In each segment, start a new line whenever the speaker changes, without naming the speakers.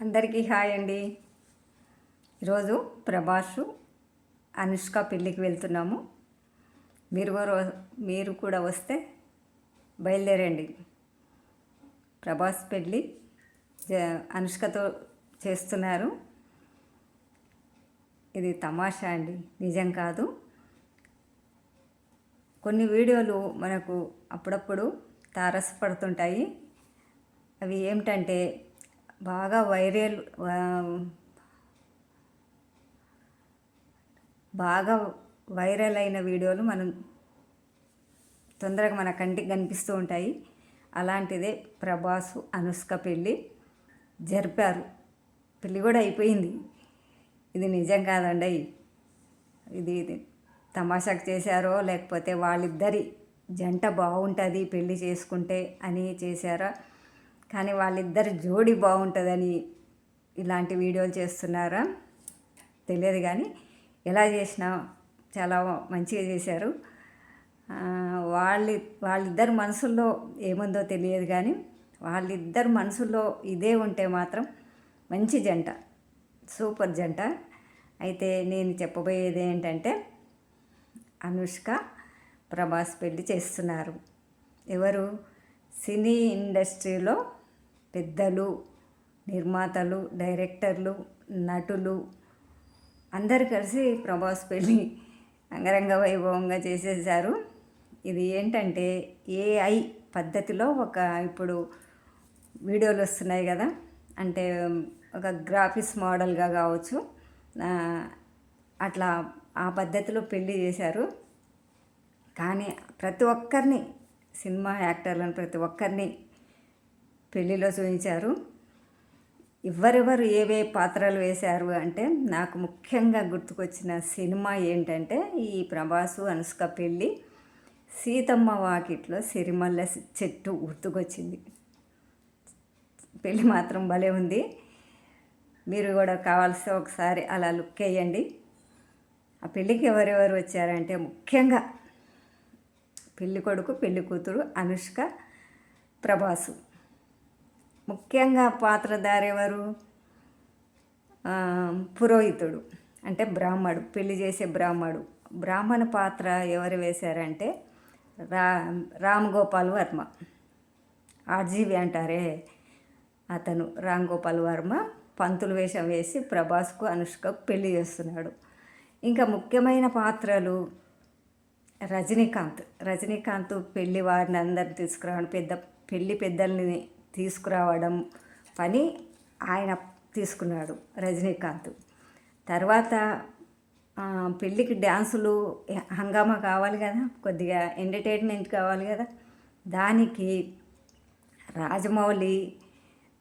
అందరికీ హాయ్ అండి. ఈరోజు ప్రభాస్ అనుష్క పెళ్ళికి వెళ్తున్నాము. మీరు కూడా మీరు కూడా వస్తే బయలుదేరండి. ప్రభాస్ పెళ్ళి జ- అనుష్కతో చేస్తున్నారు. ఇది తమాషా అండి నిజం కాదు. కొన్ని వీడియోలు మనకు అప్పుడప్పుడు తారసపడుతుంటాయి. అవి ఏమిటంటే బాగా వైరల్ బాగా వైరల్ అయిన వీడియోలు మనం తొందరగా మన కంటికి కనిపిస్తూ ఉంటాయి. అలాంటిదే ప్రభాసు అనుష్క పెళ్ళి జరిపారు. పెళ్ళి కూడా అయిపోయింది. ఇది నిజం కాదండి. ఇది ఇది తమాషాకు చేశారో లేకపోతే వాళ్ళిద్దరి జంట బాగుంటుంది పెళ్ళి చేసుకుంటే అని చేశారా? కానీ వాళ్ళిద్దరు జోడి బాగుంటుందని ఇలాంటి వీడియోలు చేస్తున్నారా? తెలియదు కానీ ఎలా చేసినా చాలా మంచిగా చేశారు. వాళ్ళ వాళ్ళి వాళ్ళిద్దరి మనసుల్లో ఏముందో తెలియదు కానీ వాళ్ళిద్దరు మనసుల్లో ఇదే ఉంటే మాత్రం మంచి జంట సూపర్ జంట. అయితే నేను చెప్పబోయేది ఏంటంటే అనుష్క ప్రభాస్ పెళ్ళి చేస్తున్నారు. ఎవరు? సినీ ఇండస్ట్రీలో పెద్దలు నిర్మాతలు డైరెక్టర్లు నటులు అందరు కలిసి ప్రభాస్ పెళ్ళి అంగరంగ వైభవంగా చేసేసారు ఇది ఏంటంటే ఏఐ పద్ధతిలో ఒక ఇప్పుడు వీడియోలు వస్తున్నాయి కదా అంటే ఒక గ్రాఫిక్స్ మోడల్గా కావచ్చు. అట్లా ఆ పద్ధతిలో పెళ్ళి చేశారు. కానీ ప్రతి ఒక్కరిని సినిమా యాక్టర్లను ప్రతి ఒక్కరిని పెళ్ళిలో చూపించారు. ఎవరెవరు ఏవే పాత్రలు వేశారు అంటే నాకు ముఖ్యంగా గుర్తుకొచ్చిన సినిమా ఏంటంటే ఈ ప్రభాసు అనుష్క పెళ్ళి సీతమ్మ వాకిట్లో సిరిమల్ల చెట్టు గుర్తుకొచ్చింది. పెళ్ళి మాత్రం భలే ఉంది. మీరు కూడా కావాల్సి ఒకసారి అలా లుక్ వేయండి. ఆ పెళ్ళికి ఎవరెవరు వచ్చారంటే ముఖ్యంగా పెళ్ళి కొడుకు పెళ్ళి కూతురు అనుష్క ప్రభాసు. ముఖ్యంగా పాత్రధారి పురోహితుడు అంటే బ్రాహ్మడు పెళ్ళి చేసే బ్రాహ్మడు. బ్రాహ్మణ పాత్ర ఎవరు వేశారంటే రా రామ్ గోపాల్ వర్మ. ఆర్జీవి అంటారే అతను రామ్ గోపాల్ వర్మ. పంతులు వేషం వేసి ప్రభాస్కు అనుష్కకు పెళ్ళి చేస్తున్నాడు. ఇంకా ముఖ్యమైన పాత్రలు రజనీకాంత్. రజనీకాంత్ పెళ్ళి వారిని అందరిని తీసుకురావడం పెద్ద పెళ్ళి పెద్దల్ని తీసుకురావడం పని ఆయన తీసుకున్నాడు రజనీకాంత్. తర్వాత పెళ్ళికి డ్యాన్సులు హంగామా కావాలి కదా కొద్దిగా ఎంటర్టైన్మెంట్ కావాలి కదా దానికి రాజమౌళి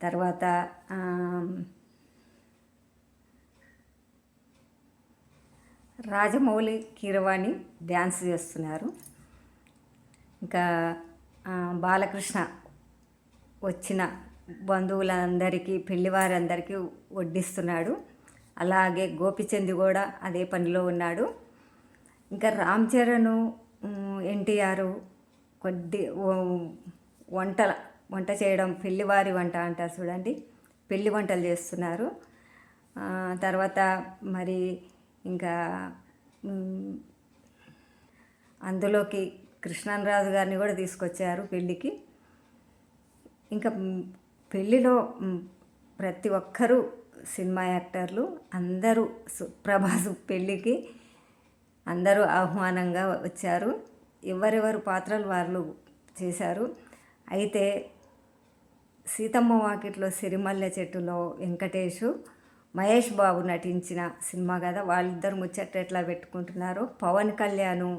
తర్వాత రాజమౌళి కీరవాణి డ్యాన్స్ చేస్తున్నారు. ఇంకా బాలకృష్ణ వచ్చిన బంధువులందరికీ పెళ్ళివారందరికీ వడ్డిస్తున్నాడు. అలాగే గోపిచంద్ కూడా అదే పనిలో ఉన్నాడు. ఇంకా రామ్ చరణ్ ఎన్టీఆర్ కొద్ది వంటల వంట చేయడం పెళ్ళివారి వంట అంటారు చూడండి. పెళ్ళి వంటలు చేస్తున్నారు. తర్వాత మరి ఇంకా అందులోకి అందులోకి కృష్ణన్రాజు గారిని కూడా తీసుకొచ్చారు పెళ్ళికి. ఇంకా పెళ్ళిలో ప్రతి ఒక్కరూ సినిమా యాక్టర్లు అందరూ సు- ప్రభాస్ పెళ్ళికి అందరూ ఆహ్వానంగా వచ్చారు. ఎవరెవరు పాత్రలు వాళ్ళు చేశారు. అయితే సీతమ్మ వాకిట్లో సిరిమల్లె చెట్టులో వెంకటేషు మహేష్ బాబు నటించిన సినిమా కదా వాళ్ళిద్దరు ముచ్చట ఎట్లా పెట్టుకుంటున్నారు? పవన్ కళ్యాణ్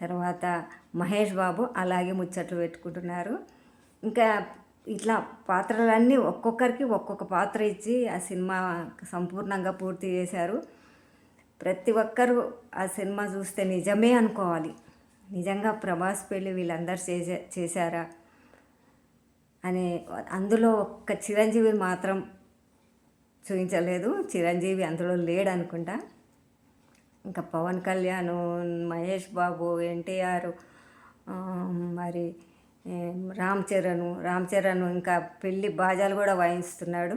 తర్వాత మహేష్ బాబు అలాగే ముచ్చట్లు పెట్టుకుంటున్నారు. ఇంకా ఇట్లా పాత్రలన్నీ ఒక్కొక్కరికి ఒక్కొక్క పాత్ర ఇచ్చి ఆ సినిమా సంపూర్ణంగా పూర్తి చేశారు. ప్రతి ఒక్కరూ ఆ సినిమా చూస్తే నిజమే అనుకోవాలి. నిజంగా ప్రభాస్ పెళ్ళి వీళ్ళందరూ చేసే చేశారా? అనే అందులో ఒక్క చిరంజీవి మాత్రం చూపించలేదు. చిరంజీవి అందులో లేడనుకుంటా. ఇంకా పవన్ కళ్యాణ్ మహేష్ బాబు ఎన్టీఆర్ మరి రామ్ చరణ్ రామ్ చరణ్ ఇంకా పెళ్ళి బాజాలు కూడా వాయిస్తున్నాడు.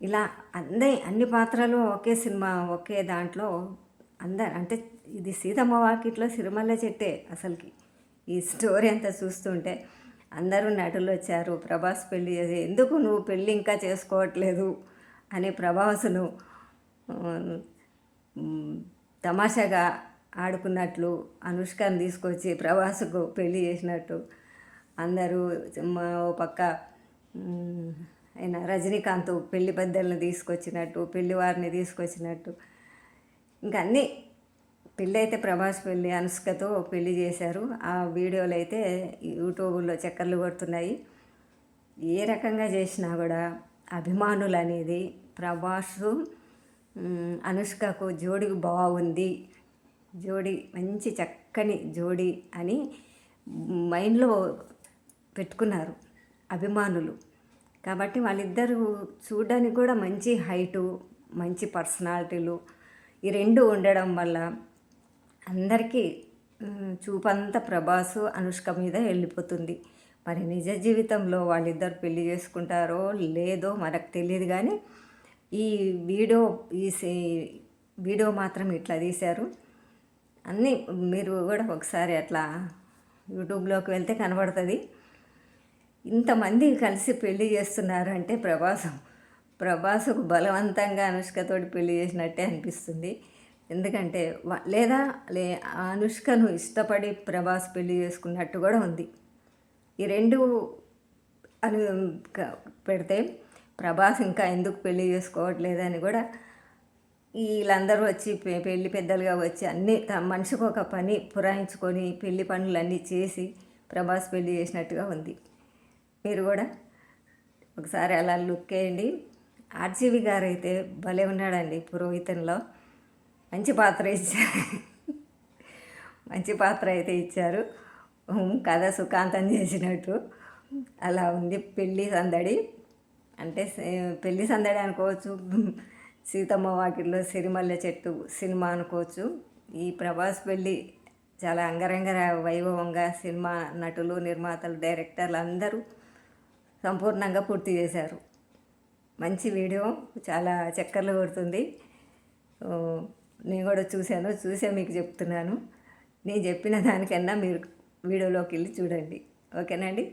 ఇలా అందరి అన్ని పాత్రలు ఒకే సినిమా ఒకే దాంట్లో అందరు అంటే ఇది సీతమ్మ వాకిట్లో సిరిమల్ల చెట్టే అసలుకి. ఈ స్టోరీ అంతా చూస్తుంటే అందరూ నటులు వచ్చారు ప్రభాస్ పెళ్ళి చేసి ఎందుకు నువ్వు పెళ్ళి ఇంకా చేసుకోవట్లేదు? అనే ప్రభాసును తమాషాగా ఆడుకున్నట్లు అనుష్కను తీసుకొచ్చి ప్రభాస్కు పెళ్ళి చేసినట్టు అందరూ మా ఓ పక్క ఆయన రజనీకాంత్ పెళ్ళి పెద్దల్ని తీసుకొచ్చినట్టు పెళ్ళి వారిని తీసుకొచ్చినట్టు. ఇంకా అన్నీ పెళ్ళి అయితే ప్రభాస్ పెళ్ళి అనుష్కతో పెళ్ళి చేశారు. ఆ వీడియోలు అయితే యూట్యూబ్లో చక్కర్లు కొడుతున్నాయి. ఏ రకంగా చేసినా కూడా అభిమానులు అనేది ప్రభాస్ అనుష్కకు జోడి బాగుంది. జోడి మంచి చక్కని జోడి అని మైండ్లో పెట్టుకున్నారు అభిమానులు. కాబట్టి వాళ్ళిద్దరూ చూడడానికి కూడా మంచి హైటు మంచి పర్సనాలిటీలు. ఈ రెండు ఉండడం వల్ల అందరికీ చూపంతా ప్రభాసు అనుష్క మీద వెళ్ళిపోతుంది. మరి నిజ జీవితంలో వాళ్ళిద్దరు పెళ్ళి చేసుకుంటారో లేదో మనకు తెలియదు కానీ ఈ వీడియో ఈ వీడియో మాత్రం ఇట్లా తీశారు. అన్నీ మీరు కూడా ఒకసారి అట్లా యూట్యూబ్లోకి వెళ్తే కనబడుతుంది. ఇంతమంది కలిసి పెళ్ళి చేస్తున్నారు అంటే ప్రభాసం ప్రభాసుకు బలవంతంగా అనుష్కతోటి పెళ్ళి చేసినట్టే అనిపిస్తుంది. ఎందుకంటే లేదా లే ఆ అనుష్కను ఇష్టపడి ప్రభాస్ పెళ్ళి చేసుకున్నట్టు కూడా ఉంది. ఈ రెండు అని క- పెడితే ప్రభాస్ ఇంకా ఎందుకు పెళ్ళి చేసుకోవట్లేదని కూడా వీళ్ళందరూ వచ్చి పె- పెళ్ళి పెద్దలుగా వచ్చి అన్ని త- మనిషికి ఒక పని పురాయించుకొని పెళ్ళి పనులన్నీ చేసి ప్రభాస్ పెళ్ళి చేసినట్టుగా ఉంది. మీరు కూడా ఒకసారి అలా లుక్ వేయండి. ఆర్జీవి గారు అయితే భలే ఉన్నాడండి పురోహితంలో మంచి పాత్ర ఇచ్చారు. మంచి పాత్ర అయితే ఇచ్చారు. కథ సుఖాంతం చేసినట్టు. అలా ఉంది పెళ్ళి సందడి. అంటే పెళ్ళి పెళ్ళి సందడి అనుకోవచ్చు సీతమ్మ వాకిట్లో సిరిమల్లె చెట్టు సినిమా అనుకోవచ్చు. ఈ ప్రభాస్ పెళ్ళి చాలా అంగరంగ వైభవంగా సినిమా నటులు నిర్మాతలు డైరెక్టర్లు అందరూ సంపూర్ణంగా పూర్తి చేశారు. మంచి వీడియో చాలా చక్కర్లు కొడుతుంది. నేను కూడా చూశాను చూసే మీకు చెప్తున్నాను. నేను చెప్పిన దానికన్నా మీరు వీడియోలోకి వెళ్ళి చూడండి. ఓకేనండి